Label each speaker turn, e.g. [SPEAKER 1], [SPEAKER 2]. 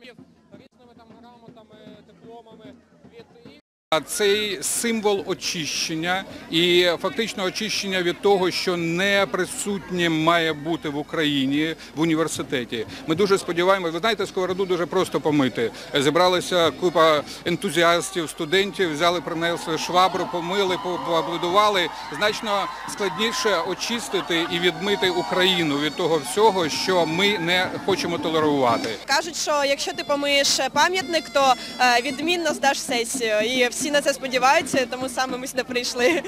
[SPEAKER 1] екзаменів різними там грамотами, дипломами від
[SPEAKER 2] А Цей символ очищення і фактично очищення від того, що не присутнє має бути в Україні в університеті. Ми дуже сподіваємося. Ви знаєте, сковороду дуже просто помити. Зібралася купа ентузіастів, студентів, взяли, принесли швабру, помили, поаплодували. Значно складніше очистити і відмити Україну від того всього, що ми не хочемо толерувати.
[SPEAKER 3] Кажуть, що якщо ти помиєш пам'ятник, то е, відмінно здаш сесію. І всі на це сподіваються, тому саме ми сюди прийшли.